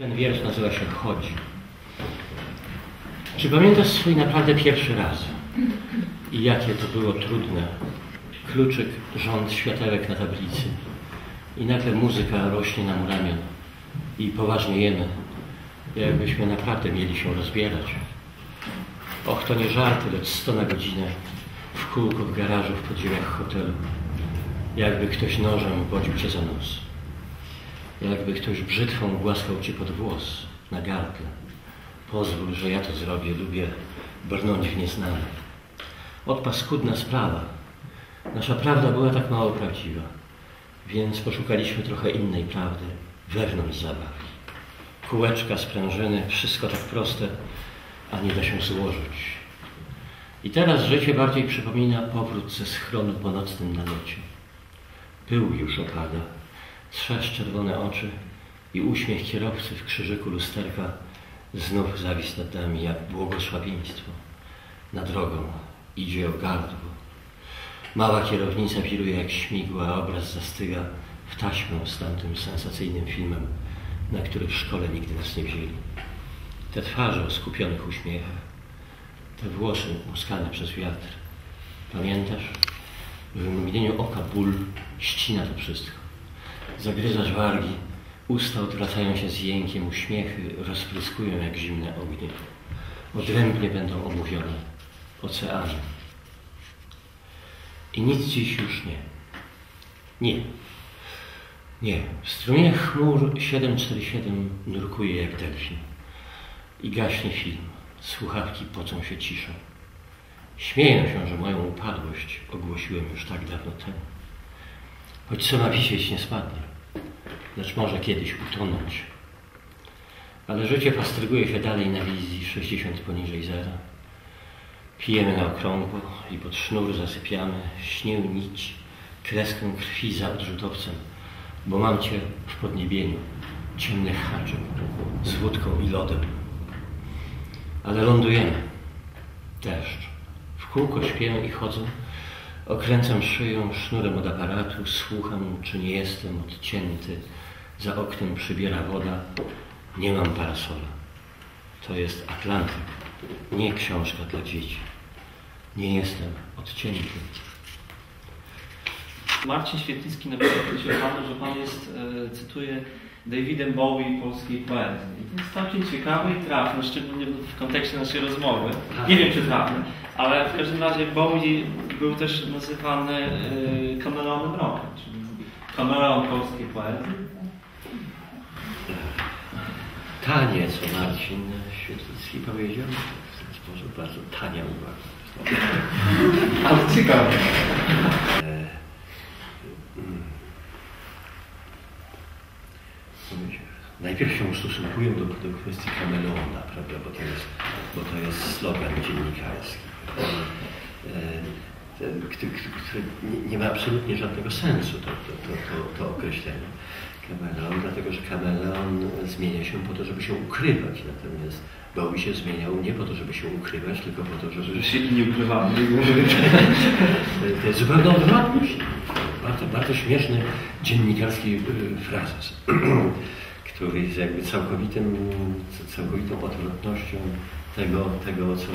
Ten wiersz nazywa się Chodzi. Czy pamiętasz swój naprawdę pierwszy raz? I jakie to było trudne? Kluczyk, rząd światełek na tablicy. I nagle muzyka rośnie nam ramion. I poważnie jemy, jakbyśmy naprawdę mieli się rozbierać. Och, to nie żarty, lecz sto na godzinę. W kółko w garażu, w podziemiach hotelu. Jakby ktoś nożem wodził cię za nos. Jakby ktoś brzytwą głaskał cię pod włos, na gardle. Pozwól, że ja to zrobię, lubię brnąć w nieznane. Od paskudna sprawa. Nasza prawda była tak mało prawdziwa, więc poszukaliśmy trochę innej prawdy wewnątrz zabawki. Kółeczka, sprężyny, wszystko tak proste, a nie da się złożyć. I teraz życie bardziej przypomina powrót ze schronu po nocnym nalocie. Pył już opada, trzesz czerwone oczy i uśmiech kierowcy w krzyżyku lusterka znów zawisł nad nami jak błogosławieństwo. Na drogą idzie o gardło. Mała kierownica wiruje jak śmigła, a obraz zastyga w taśmę z tamtym sensacyjnym filmem, na który w szkole nigdy nas nie wzięli. Te twarze o skupionych uśmiechach, te włosy muskane przez wiatr. Pamiętasz? W mgnieniu oka ból ścina to wszystko. Zagryzasz wargi, usta odwracają się z jękiem, uśmiechy rozpryskują jak zimne ognie. Odrębnie będą omówione oceany. I nic dziś już nie. Nie. Nie. W strumieniach chmur 747 nurkuje jak delfin. I gaśnie film. Słuchawki pocą się ciszą. Śmieję się, że moją upadłość ogłosiłem już tak dawno temu. Choć co ma wisieć, nie spadnie. Lecz może kiedyś utonąć. Ale życie pastryguje się dalej na wizji 60 poniżej zera. Pijemy na okrągło i pod sznur zasypiamy. Śnię nić, kreskę krwi za odrzutowcem, bo mam Cię w podniebieniu, ciemnych haczyk, z wódką i lodem. Ale lądujemy. Deszcz. W kółko śpię i chodzę. Okręcam szyją sznurem od aparatu, słucham, czy nie jestem odcięty. Za oknem przybiera woda. Nie mam parasola. To jest Atlantyk, nie książka dla dzieci. Nie jestem odcięty. Marcin Świetlicki napisał że Pan jest, e, cytuję, Davidem Bowie polskiej poezji. I to jest całkiem ciekawe i trafne, szczególnie w kontekście naszej rozmowy. Nie wiem, czy trafne, ale w każdym razie Bowie był też nazywany e, kameleonem roku, czyli kameleon polskiej poezji. Tanie, co Marcin Świetlicki powiedział, w ten sposób bardzo tania uwaga. Ale ciekawe. Najpierw się ustosunkują do, do kwestii kameleona, prawda, bo to jest, bo to jest slogan dziennikarski, e, który, nie ma absolutnie żadnego sensu, to, to, to, to, określenie. Kameleon, dlatego że kameleon zmienia się po to, żeby się ukrywać, natomiast Bowie się zmieniał nie po to, żeby się ukrywać, tylko po to, żeby... Że się nie ukrywamy. To jest zupełnie odwrotność. Bardzo, bardzo śmieszny dziennikarski frazes, który jest jakby całkowitym, całkowitą odwrotnością tego, tego o, co,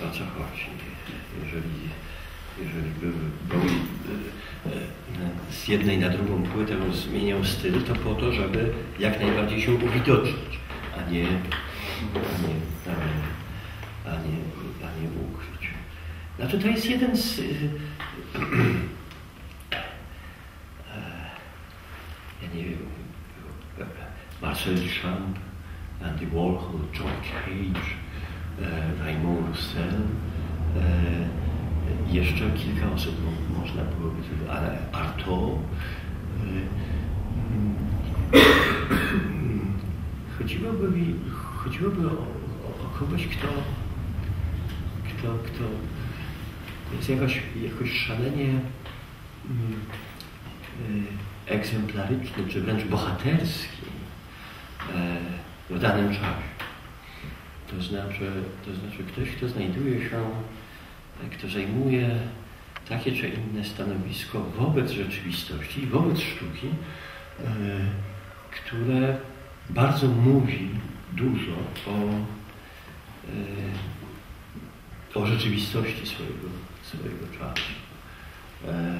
o co chodzi. Jeżeli, jeżeli Bowie z jednej na drugą płytę zmieniał styl, to po to, żeby jak najbardziej się uwidocznić, a nie, a nie, a nie, a nie, a nie ukryć. Znaczy to jest jeden z... ja nie wiem, Marcel Duchamp, Andy Warhol, John Cage, Raymond Roussel, jeszcze kilka osób można byłoby, ale Artaud. Chodziłoby mi, chodziłoby o, o, o kogoś, kto, kto, kto jest jakoś, jakoś szalenie mm, egzemplaryczny, czy wręcz bohaterski w danym czasie. To znaczy, to znaczy ktoś, kto znajduje się kto zajmuje takie czy inne stanowisko wobec rzeczywistości, wobec sztuki, które bardzo mówi dużo o, e, o rzeczywistości swojego, swojego czasu. E,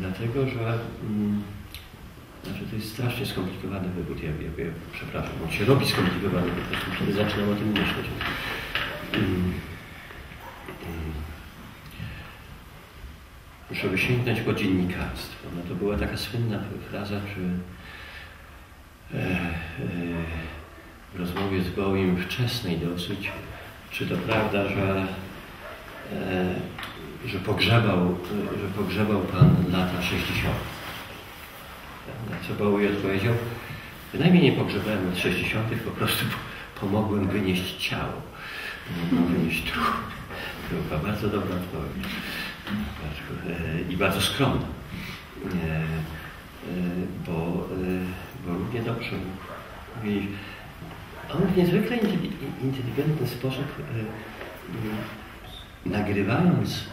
dlatego, że mm, znaczy to jest strasznie skomplikowany wywód. Ja, ja, ja przepraszam, on się robi skomplikowany po prostu, kiedy zaczynam o tym myśleć. Mm, mm. Żeby sięgnąć po dziennikarstwo. No to była taka słynna fraza, czy e, e, w rozmowie z Bołym wczesnej dosyć, czy to prawda, że, e, że, pogrzebał, że pogrzebał Pan lata 60. Co Bowie odpowiedział, bynajmniej nie pogrzebałem lat 60., po prostu pomogłem wynieść ciało. Pomogłem wynieść trup. Była bardzo dobra odpowiedź. I bardzo skromna. Bo, bo równie dobrze mówi, on w niezwykle inteligentny sposób nagrywając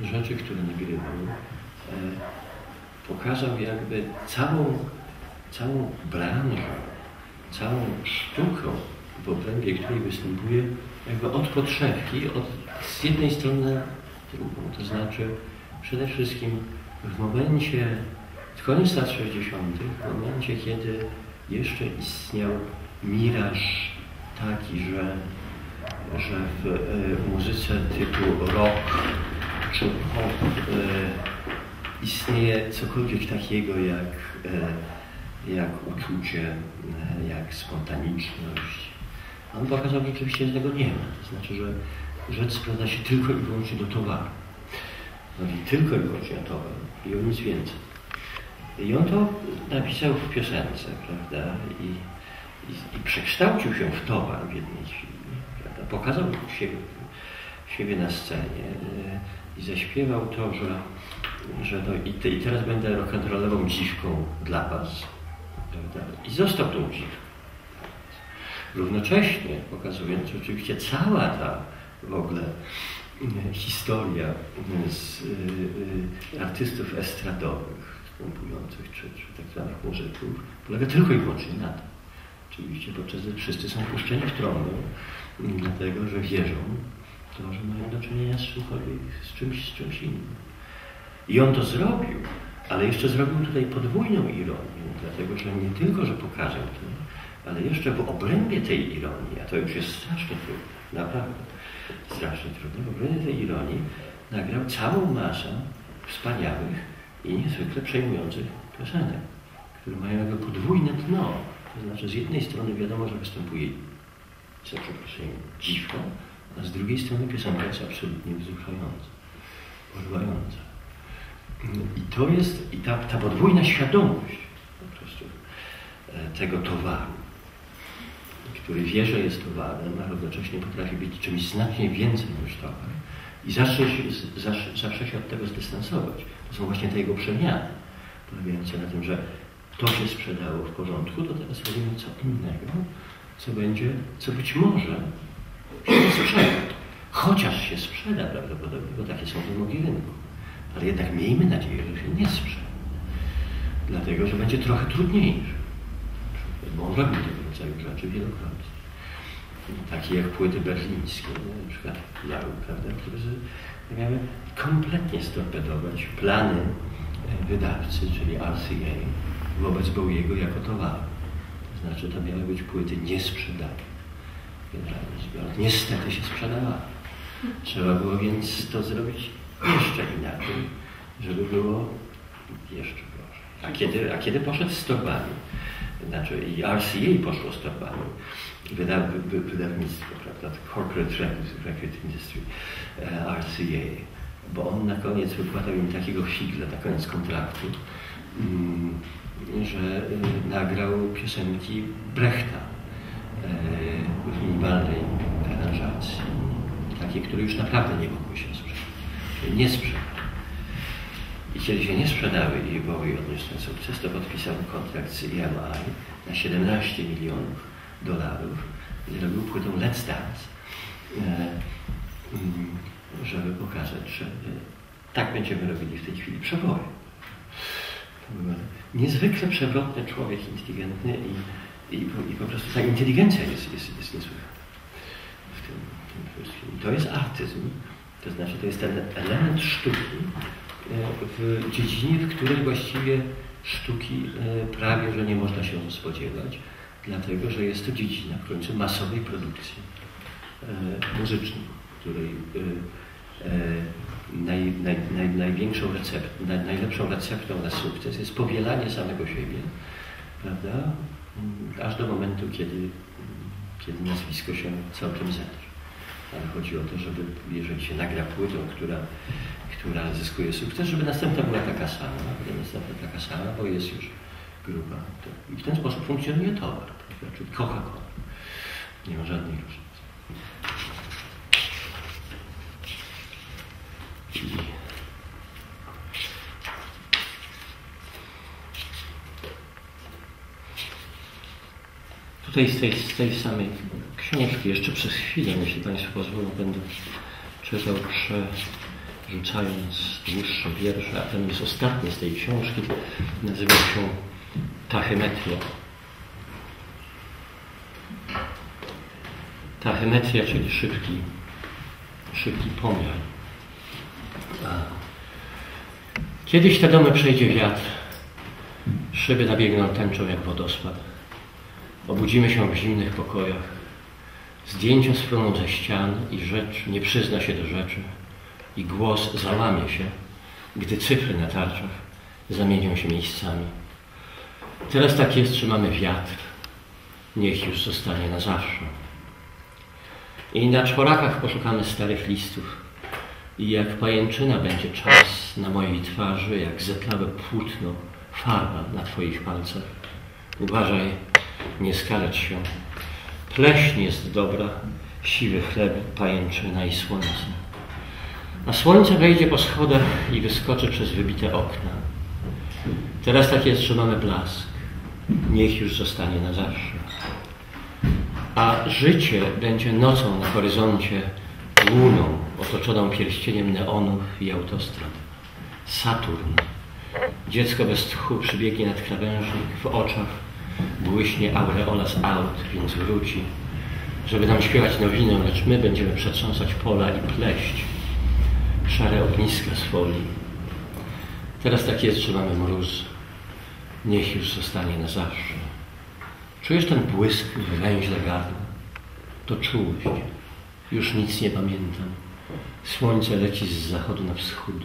rzeczy, które nagrywał, pokazał jakby całą, całą branżę, całą sztukę, w obrębie której występuje, jakby od podszewki, od, z jednej strony drugą. To znaczy przede wszystkim w momencie, w koniec lat 60., w momencie, kiedy jeszcze istniał miraż taki, że, że w e, muzyce typu rock czy pop e, istnieje cokolwiek takiego jak, e, jak uczucie, e, jak spontaniczność. On pokazał, że rzeczywiście tego nie ma. To znaczy, że rzecz sprowadza się tylko i wyłącznie do towaru. Mówi tylko i wyłącznie o towar i o nic więcej. I on to napisał w piosence, prawda? I, i, i przekształcił się w towar w jednej chwili. Prawda? Pokazał siebie, siebie na scenie e, i zaśpiewał to, że że no i, te, i teraz będę rock'n'rollową dziwką dla was. Prawda? I został tą dziwką. Równocześnie pokazując oczywiście cała ta w ogóle e, historia e, z y, y, artystów estradowych występujących, czy, czy tak zwanych muzyków, polega tylko i wyłącznie na tym. Oczywiście, podczas gdy wszyscy są puszczeni w trąbę, dlatego że wierzą w to, że mają do czynienia z, czymś, z czymś innym. I on to zrobił, ale jeszcze zrobił tutaj podwójną ironię, dlatego że nie tylko, że pokazał to, ale jeszcze w obrębie tej ironii, a to już jest strasznie trudne, naprawdę strasznie trudne, w obrębie tej ironii nagrał całą masę wspaniałych i niezwykle przejmujących piosenek, które mają jakby podwójne dno. To znaczy z jednej strony wiadomo, że występuje co przepraszam, dziwką, a z drugiej strony piosenka jest absolutnie wzruszająca, porywająca. I to jest, i ta, ta podwójna świadomość po prostu e, tego towaru, który wie, że jest towarem, a równocześnie potrafi być czymś znacznie więcej niż towar i zawsze zawsze, zawsze się od tego zdystansować. To są właśnie te jego przemiany, polegające na tym, że to się sprzedało w porządku, to teraz robimy co innego, co będzie, co być może się sprzeda. Chociaż się sprzeda prawdopodobnie, bo takie są wymogi rynku ale jednak miejmy nadzieję, że się nie sprze. Dlatego, że będzie trochę trudniejszy. On robił tego rodzaju rzeczy wielokrotnie. Takie jak płyty berlińskie, na przykład miały, prawda, które miały kompletnie storpedować plany e, wydawcy, czyli RCA, wobec Bowiego jako towaru. To znaczy, to miały być płyty niesprzedane. Generalnie rzecz biorąc, niestety się sprzedawały. Trzeba było więc to zrobić jeszcze inaczej, żeby było jeszcze gorzej. A kiedy, a kiedy poszedł z torbami, znaczy i RCA poszło z torbami, wyda, wy, wydawnictwo, prawda, Corporate Record Industry, e, RCA, bo on na koniec wykładał im takiego figla, na koniec kontraktu, mm, że y, nagrał piosenki Brechta e, w minimalnej aranżacji, takie, które już naprawdę nie mogły się sprzedać nie sprzedał. I kiedy się nie sprzedały i Bowie odniósł ten sukces, to podpisał kontrakt z EMI na 17 milionów dolarów i zrobił płytę Let's Dance, e, mm, żeby pokazać, że e, tak będziemy robili w tej chwili przeboje. Niezwykle przewrotny człowiek, inteligentny i, i, i po prostu ta inteligencja jest, jest, jest niesłychana. W tym, w tym I to jest artyzm, to znaczy to jest ten element sztuki e, w dziedzinie, w której właściwie sztuki e, prawie, że nie można się spodziewać, dlatego, że jest to dziedzina w końcu masowej produkcji e, muzycznej, której naj, naj, naj, największą receptą, naj, najlepszą receptą na sukces jest powielanie samego siebie, prawda? Aż do momentu, kiedy, kiedy nazwisko się całkiem zetrze. Ale chodzi o to, żeby jeżeli się nagra płytą, która, która zyskuje sukces, żeby następna była taka sama, żeby następna taka sama, bo jest już gruba. I w ten sposób funkcjonuje towar, czyli Coca-Cola. Nie ma żadnej różnicy. Tutaj z tej, z tej samej książki, jeszcze przez chwilę, jeśli Państwo pozwolą, będę czytał, przerzucając dłuższe wiersze, a ten jest ostatni z tej książki, nazywa się Tachymetria. Tachymetria, czyli szybki, szybki pomiar. Kiedyś te domy przejdzie wiatr, szyby nabiegną tęczą jak wodospad. Obudzimy się w zimnych pokojach. Zdjęcia spruną ze ścian i rzecz nie przyzna się do rzeczy. I głos załamie się, gdy cyfry na tarczach zamienią się miejscami. Teraz tak jest, że mamy wiatr. Niech już zostanie na zawsze. I na czworakach poszukamy starych listów i jak pajęczyna będzie czas na mojej twarzy, jak zetlawe płótno, farba na Twoich palcach. Uważaj, nie skalecz się. Pleśń jest dobra, siwy chleb, pajęczyna i słońce. A słońce wejdzie po schodach i wyskoczy przez wybite okna. Teraz tak jest, że mamy blask. Niech już zostanie na zawsze. A życie będzie nocą na horyzoncie, łuną otoczoną pierścieniem neonów i autostrad. Saturn. Dziecko bez tchu przybiegnie nad krawężnik, w oczach błyśnie aureola z aut, więc wróci, żeby nam śpiewać nowinę, lecz my będziemy przetrząsać pola i pleść szare ogniska z folii. Teraz tak jest, że mamy mróz. Niech już zostanie na zawsze. Czujesz ten błysk w węźle gardła? To czułość. Już nic nie pamiętam. Słońce leci z zachodu na wschód.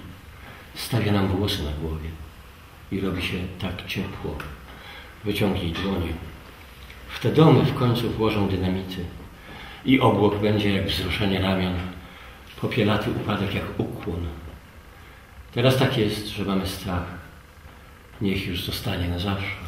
Stawia nam włosy na głowie. I robi się tak ciepło. Wyciągnij dłonie. W te domy w końcu włożą dynamity. I obłok będzie jak wzruszenie ramion. Popielaty upadek jak ukłon. Teraz tak jest, że mamy strach. Niech już zostanie na zawsze.